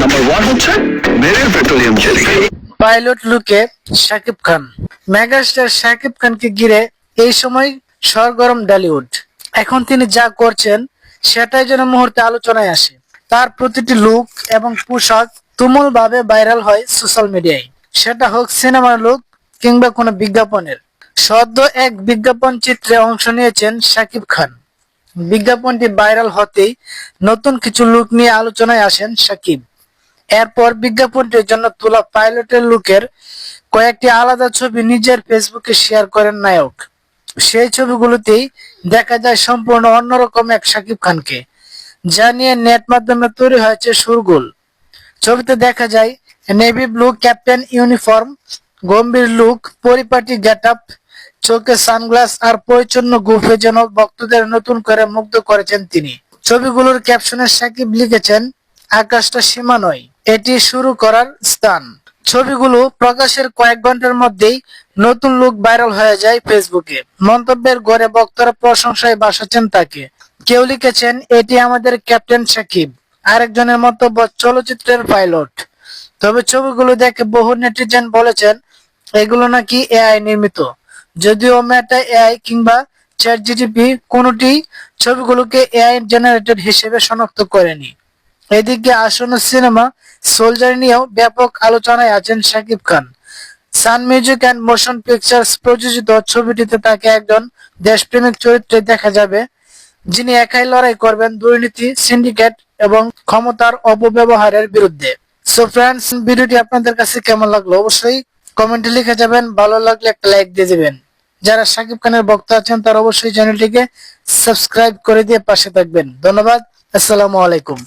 Number one হচ্ছে মেরিল petroleum jelly pilot লুকে Shakib Khan megastar Shakib খানকে ঘিরে এই সময় সরগরম ডালিউড এখন তিনি যা করছেন, সেটাই যেন মুহূর্তে আলোচনায় আসে। তার প্রতিটি লুক এবং পোশাক তুমুল ভাবে ভাইরাল হয় সোশ্যাল মিডিয়ায় সেটা হোক সিনেমার লুক কিংবা কোনো বিজ্ঞাপনের। সদ্য এক বিজ্ঞাপন চিত্রে অংশ নিয়েছেন শাকিব খান বিজ্ঞাপনটি ভাইরাল হতেই নতুন কিছু লুক নিয়ে আলোচনায় আসেন শাকিব এরপর বিজ্ঞাপনটির জন্য তোলা পাইলটের লুকের কয়েকটি আলাদা ছবি নিজের ফেসবুকে শেয়ার করেন নায়ক। সেই ছবিগুলোতেই দেখা যায় সম্পূর্ণ অন্যরকম এক সাকিব খানকে, যা নিয়ে নেট মাধ্যমে তৈরি হয়েছে সুরগুল ছবিতে দেখা যায়, নেভি ব্লু, ক্যাপ্টেন ইউনিফর্ম, গম্ভীর লুক পরিপাটি গেট চোখে সানগ্লাস আর পরিচ্ছন্ন গুফে যেন ভক্তদের নতুন করে মুগ্ধ করেছেন তিনি। ছবিগুলোর ক্যাপশনে সাকিব লিখেছেন, আকাশটা সীমা নয়, এটি শুরু করার স্থান। ছবিগুলো প্রকাশের কয়েক ঘণ্টার মধ্যেই নতুন লুক ভাইরাল হয়ে যায় ফেসবুকে। মন্তব্যের গড়ে বক্তারা প্রশংসায় বাসাচ্ছেন তাকে। কেউ লিখেছেন, এটি আমাদের ক্যাপ্টেন সাকিব, আরেকজনের মন্তব্য চলচ্চিত্রের পাইলট। তবে ছবিগুলো দেখে বহু নেটিজেন বলেছেন, এগুলো নাকি এআই নির্মিত। যদিও মেটা এআই কিংবা চ্যাট জিটিপি কোনোটি ছবিগুলোকে এআই জেনারেটেড হিসেবে শনাক্ত করেনি। এদিকে আসন্ন সিনেমা সোলজার নিয়েও ব্যাপক আলোচনায় আছেন Shakib Khan. Sun Music and Motion Pictures প্রযোজিত ছবিটিতে তাকে একজন দেশপ্রেমিক চরিত্রে দেখা যাবে, যিনি একাই লড়াই করবেন দুর্নীতি, সিন্ডিকেট এবং ক্ষমতার অপব্যবহারের বিরুদ্ধে। সো ফ্রেন্ডস ভিডিওটি আপনাদের কাছে কেমন লাগল? অবশ্যই কমেন্টে লিখে যাবেন। ভালো লাগলে একটা লাইক দিয়ে দিবেন। যারা সাকিব খানের ভক্ত আছেন, তারা অবশ্যই চ্যানেলটিকে সাবস্ক্রাইব করে দিয়ে পাশে থাকবেন। ধন্যবাদ। আসসালামু আলাইকুম।